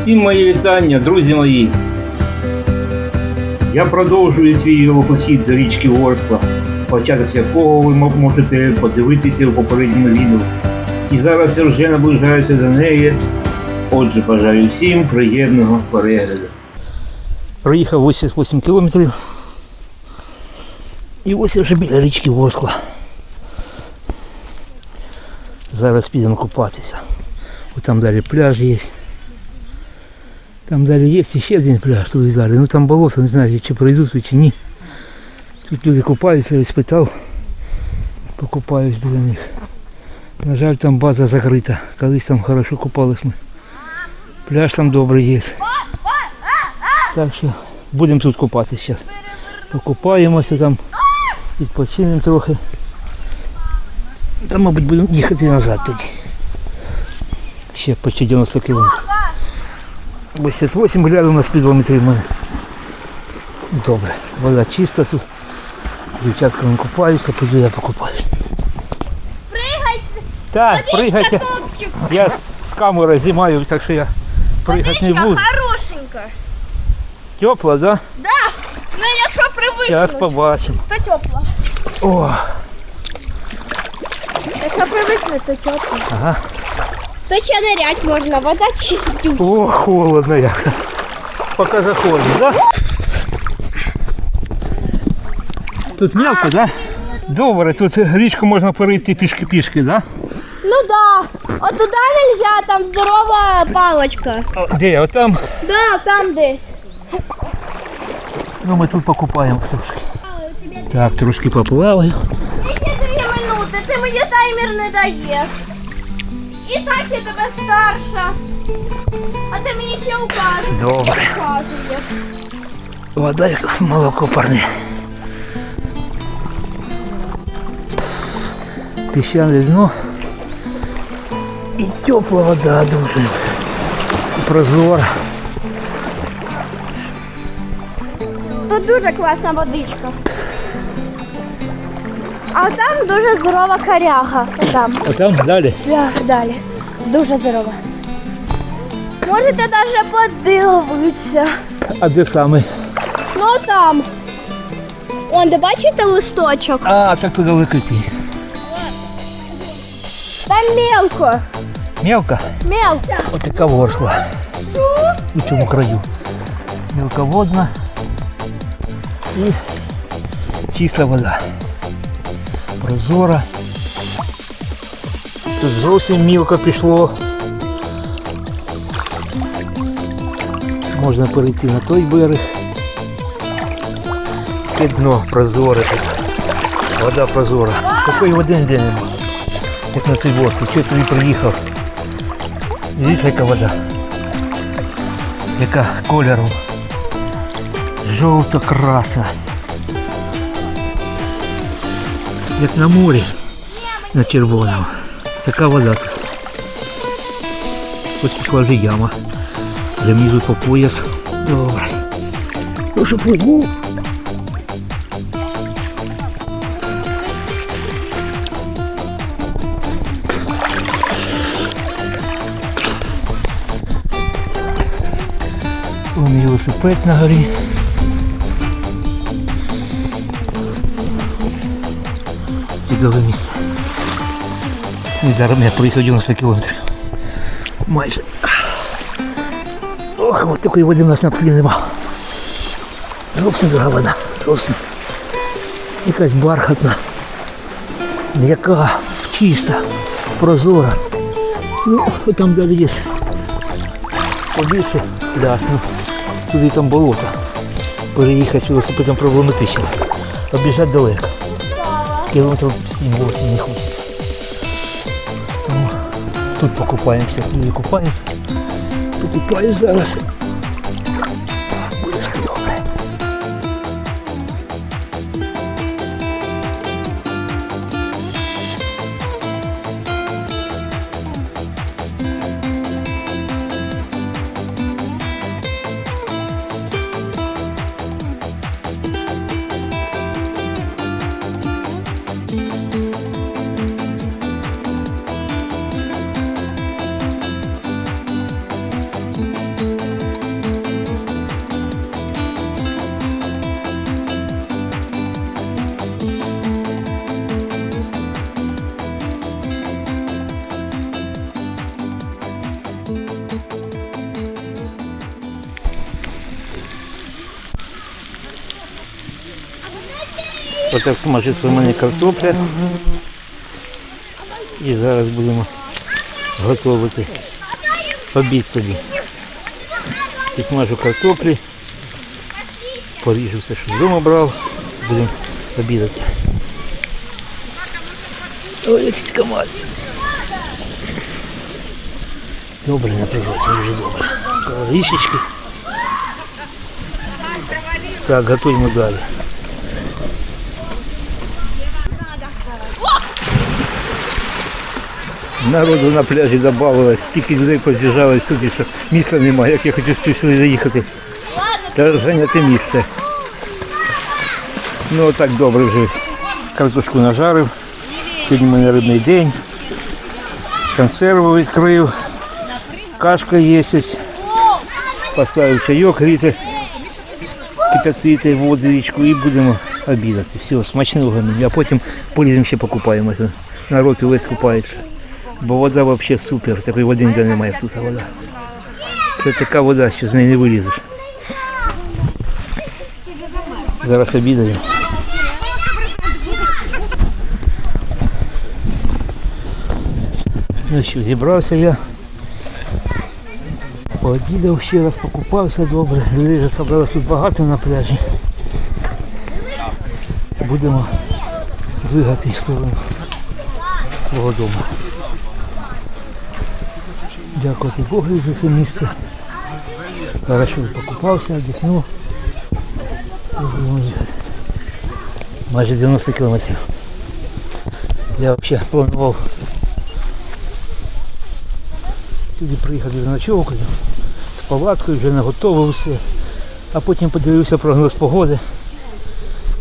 Всім мої вітання, друзі мої. Я продовжую свій велопохід до річки Ворскла, початок якого ви можете подивитися у попередньому відео. І зараз я вже наближаюся до неї. Отже, бажаю всім приємного перегляду. Проїхав 88 кілометрів. І ось я вже біля річки Ворскла. Зараз підемо купатися. Ось там далі пляж є. Там далі є ще один пляж туди далі. Ну там болото, не знаю, чи пройдуть тут, чи ні. Тут люди купаються, я спитав. Покупаюсь біля них. На жаль, там база закрита. Колись там хорошо купались ми. Пляж там добрий є. Так що будемо тут купатися зараз. Покупаємося там, відпочинемо трохи. Там, мабуть, будемо їхати назад тоді. Ще почти 90 кілометрів. 88 гляду на спідометрі в мене. Добре, вода чиста тут. Дівчатка вон купаються, піду я покупаюсь. Пригайте, Так, пригайте. топчик. Я з камери знімаю, так що я пригати не буду. хорошенька. Тепло, да? Да. Ну якщо Зараз побачимо. то тепло. О, Якщо привикнуть, то тепло. ага. То ще нырять можна, вода чистюся. О, холодно як. Поки заходить, да? Тут мелко, да? Добре, тут річку можна перейти пішки-пішки, да? Ну да. От туди нельзя, там здорова палочка. О, Де? Отам? Да, там десь. Ну ми тут покупаємо трошки. Так, трошки поплаваю. Тільки дві минути, ти мені таймер не даєш. І так я тебе старша. А ти мені ще указуєш. Добре. Указуєш. Вода як молоко парне. Піщане дно. І тепла вода дуже. І прозора. Тут дуже класна водичка. А там дуже здорова коряга. Там. А там далі. Да, далі. Дуже здорова. Можете навіть подивитися. А де саме? Ну там. Он, де бачите листочок? А, так туди викрити. Там мелко. Мелко? Мелко. Ось така ворсла. У цьому краю. Мелководна і чиста вода. Прозора. Тут зовсім мілко пішло. Можна перейти на той берег. Це дно прозоре тут. Вода прозора. Такої води ніде нема. Як на цій ворсі. Чого я туди приїхав? Дивіться, яка вода. Яка кольором. Жовто-красна. Як на морі. На червоному. Така вода. Ось пішла вже яма. Внизу по пояс. Добре. Прошу пливу. Вон велосипед на горі. Чудове місце. Зараз я проїхав 90 кілометрів. Майже. Ох, от такої води в нас на полі нема. Зовсім друга вода. Зовсім. Якась бархатна. М'яка, чиста, прозора. Ну, там далі є побільше пляж. Ну, туди там болото. Переїхати велосипедом проблематично. Обіжати далеко. Кілометрів 7-8 не хочеться. Тому тут покупаємося, тут купаємося. Покупаю зараз. Отак смажиться у мене картопля. І зараз будемо готувати обід собі. Підсмажу картоплі, поріжу все, що вдома брав, будемо обідати. Ой, якісь комади. Добре напряжуть, дуже добре. Рішечки. Так, готуємо далі. Народу на пляжі додавалось, стільки людей поз'їжджалось сюди, що місця немає, як я хотів сюди заїхати. Та зайняти місце. Ну так добре вже. Картошку нажарив. Сьогодні в мене рибний день. Консерву відкрив. Кашка є. Поставив чайок, гріти, кипятити водичку і будемо обідати. Все, смачного мені. А потім поліземо ще покупаємося. Народ весь купається. Бо вода взагалі супер. Такої води ніде немає тут а вода. Це така вода, що з неї не вилізеш. Зараз обідаємо. Ну що, зібрався я. Пообідав ще раз, покупався добре. Людей вже тут багато на пляжі. Будемо двигати в сторону свого дому. Дякувати Богу за це місце. Хорошо покупався, віддихнув. Майже 90 кілометрів. Я взагалі планував сюди приїхати за ночовкою, з палаткою, вже наготовив все. А потім подивився прогноз погоди.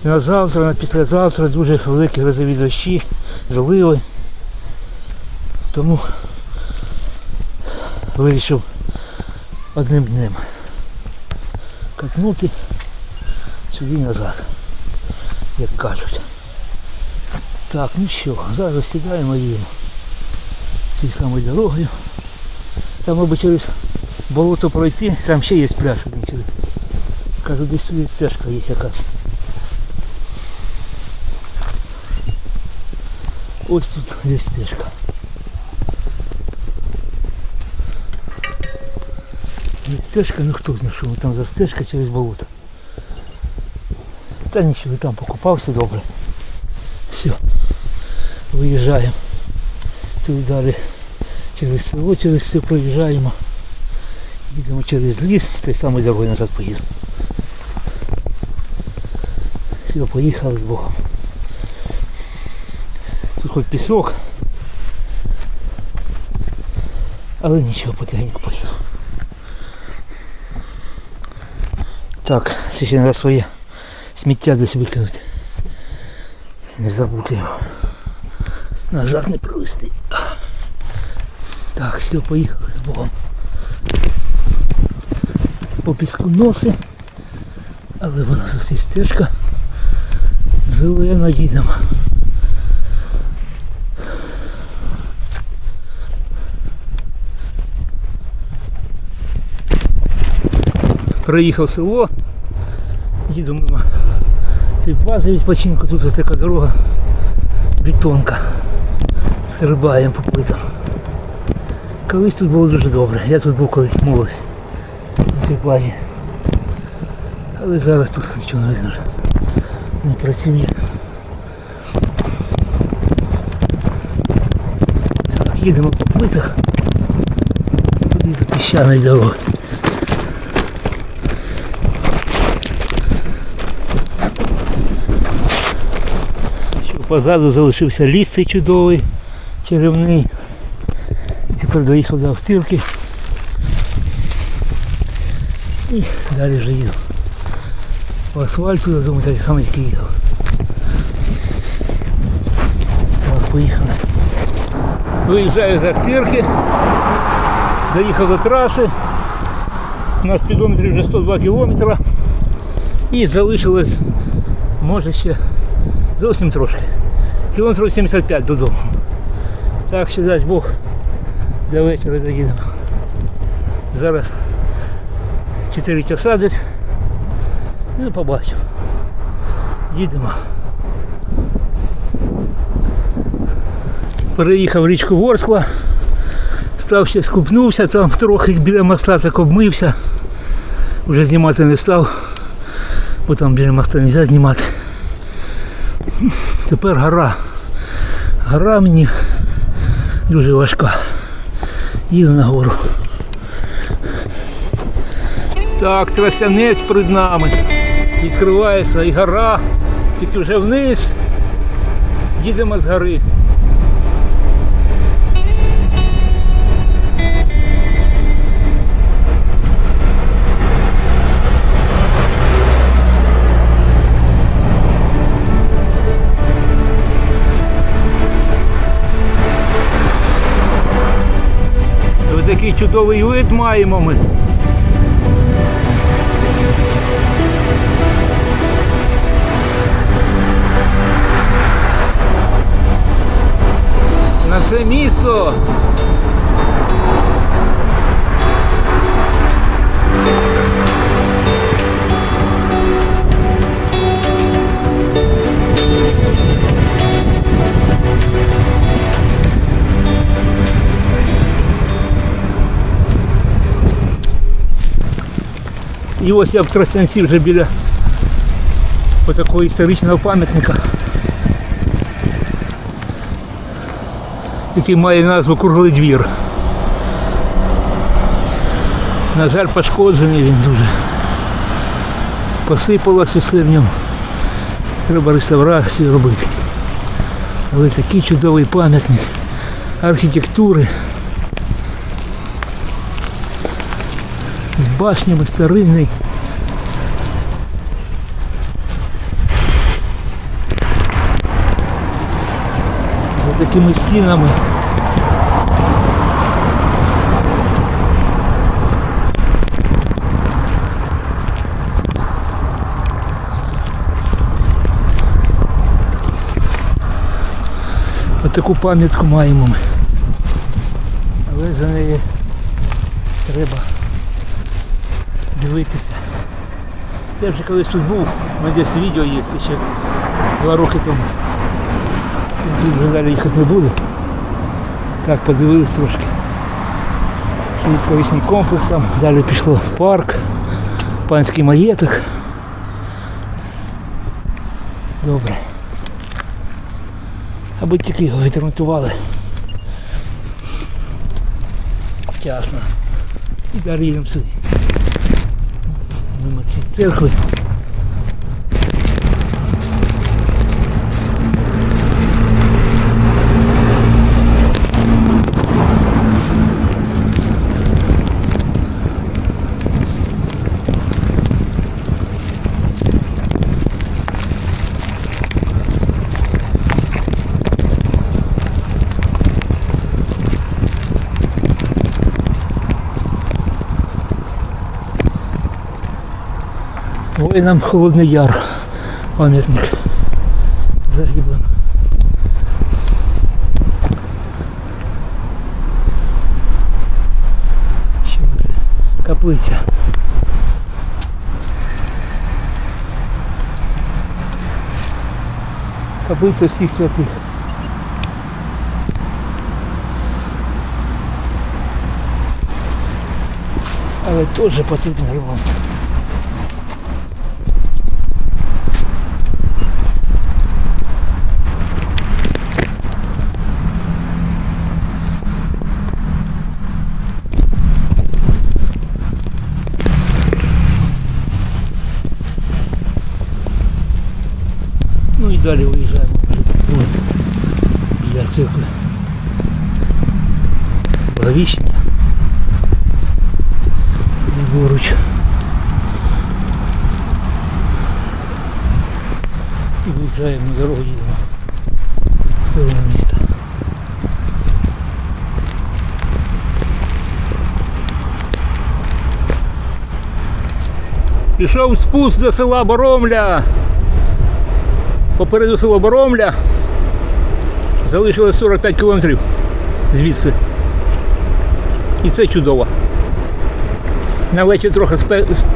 На завтра, на післязавтра дуже великі грозові дощі, заливи. Тому вирішив одним днем катнути сюди назад, як кажуть. Так, ну що, зараз сідаємо їдемо цією самою дорогою. Там, мабуть, через болото пройти, там ще є пляж один через. Кажу, десь тут стежка є якась. Ось тут є стежка. Є стежка, ну хто знає, що там за стежка через болото. Та нічого, там покупався добре. Все. Виїжджаємо. Тут далі через село, через все проїжджаємо. Їдемо через ліс, той самий дорогою назад поїдемо. Все, поїхали з Богом. Тут хоч пісок. Але нічого, потихеньку поїду. Так, ще треба своє сміття десь викинути. Не забути його. Назад не провести. Так, все, поїхали з Богом. По піску носи, але вона зустріч стежка зелена їдемо. Приїхав село, їду мимо цієї бази відпочинку, тут ось така дорога, бетонка. Стрибаємо по плитам. Колись тут було дуже добре. Я тут був колись молодь на цій базі. Але зараз тут нічого не видно. Не працює. Так, їдемо по плитах. Туди до піщаної дороги. позаду залишився ліс цей чудовий, черевний. Тепер доїхав до автівки. І далі вже їду. По асфальту, я думаю, так само тільки їхав. Так, поїхали. Виїжджаю з автівки. Доїхав до траси. У нас спідометрі вже 102 кілометри. І залишилось, може ще зовсім трошки. кілометрів 75 додому. Так що дасть Бог до вечора доїдемо. Зараз 4 часа десь. Ну побачимо. Їдемо. Переїхав річку Ворскла, став ще скупнувся, там трохи біля моста так обмився, вже знімати не став, бо там біля моста не можна знімати. Тепер гора. Гора мені дуже важка. Їду на гору. Так, тросянець перед нами. Відкривається і гора, тільки вже вниз. Їдемо з гори. Чудовий вид маємо ми. На це місто. І ось я в Тростянці вже біля отакого історичного пам'ятника, який має назву Круглий двір. На жаль, пошкоджений він дуже. Посипалося все в ньому. Треба реставрацію робити. Але такий чудовий пам'ятник архітектури. Башнями старинний. За такими стінами. Ось таку пам'ятку маємо ми. Але треба дивитися. Я вже колись тут був, у мене десь відео є ще два роки тому. Тут вже далі їхати не буду. Так, подивились трошки. Історичний комплекс там, далі пішло парк, панський маєток. Добре. Аби тільки його відремонтували. Вчасно. І далі їдемо сюди мимо цієї церкви. Воїнам Холодний Яр. Пам'ятник загиблим. Що це? Каплиця. Каплиця всіх святих. Але теж потрібен ремонт. Ну і далі виїжджаємо Були біля церкви. Благовіщення. Ліворуч. І виїжджаємо на дорогу їдемо в сторону міста. Пішов спуск до села Боромля. Попереду село Боромля. Залишилось 45 кілометрів звідси. І це чудово. На вечір трохи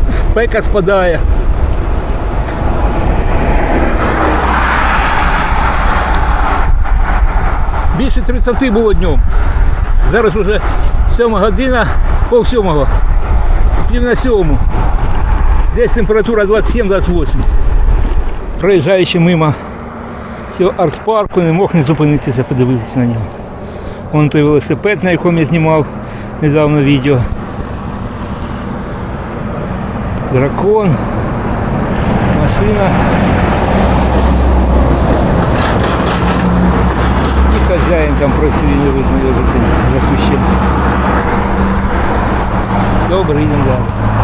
спека спадає. більше 30 було днем. Зараз вже 7 година, пол сьомого, пів на сьому. Десь температура 27-28. Проїжджаючи мимо цього арт-парку, не мог не зупинитися, подивитися на нього. Вон той велосипед, на якому я знімав недавно відео. Дракон. Машина. І хазяїн там працює, не видно за цим за кущем. Добре, йдемо далі.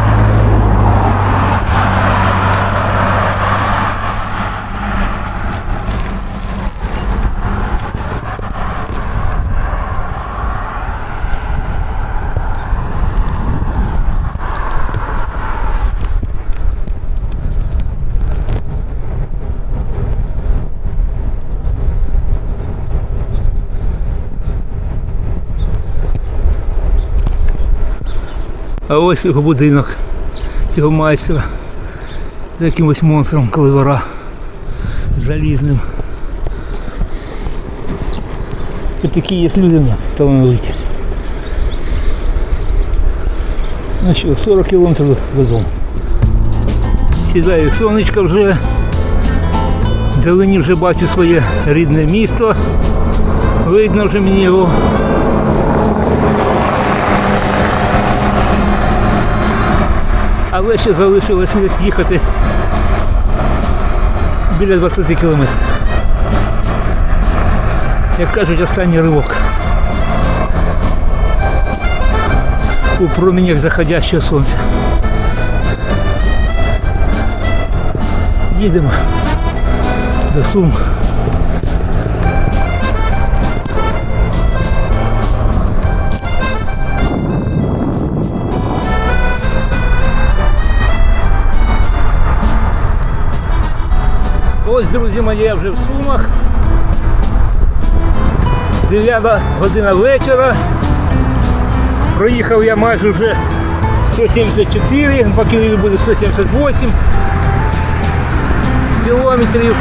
Ось його будинок цього майстра з якимось монстром коливара залізним. І такі є люди талановиті. Ну що, 40 кілометрів додому. Сідаю сонечко вже. Вдалині вже бачу своє рідне місто. Видно вже мені його. Але ще залишилось їхати біля 20 кілометрів. Як кажуть, останній ривок. У променях заходящого сонця. Їдемо до Сум. Ось, друзі мої, я вже в Сумах. 9 година вечора. Проїхав я майже вже 174, по Києві буде 178 кілометрів.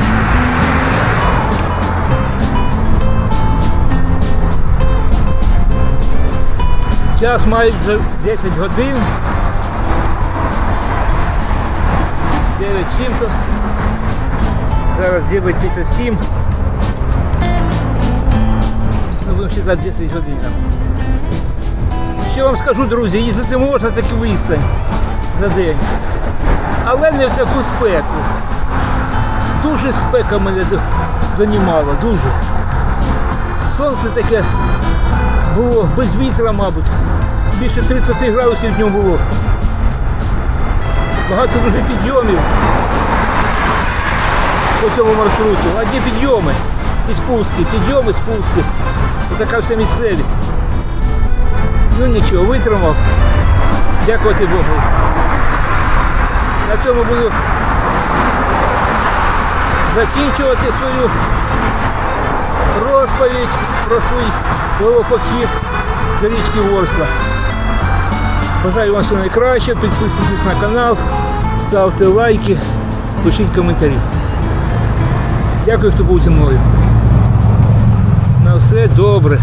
Час майже 10 годин. 9 чим-то. Зараз 9.57. Ну, будемо вважати 10 годин. Що вам скажу, друзі, їздити можна таки відстань за день. Але не в таку спеку. Дуже спека мене донімала, дуже. Сонце таке було без вітра, мабуть. Більше 30 градусів днем було. Багато дуже підйомів по цьому маршруту. Одні підйоми і спуски, підйоми, спуски. І така вся місцевість. Ну нічого, витримав. Дякувати Богу. На цьому буду закінчувати свою розповідь про свій велопохід до річки Ворскла. Бажаю вам всього найкраще, підписуйтесь на канал, ставте лайки, пишіть коментарі. Дякую, хто був зі мною. На все добре.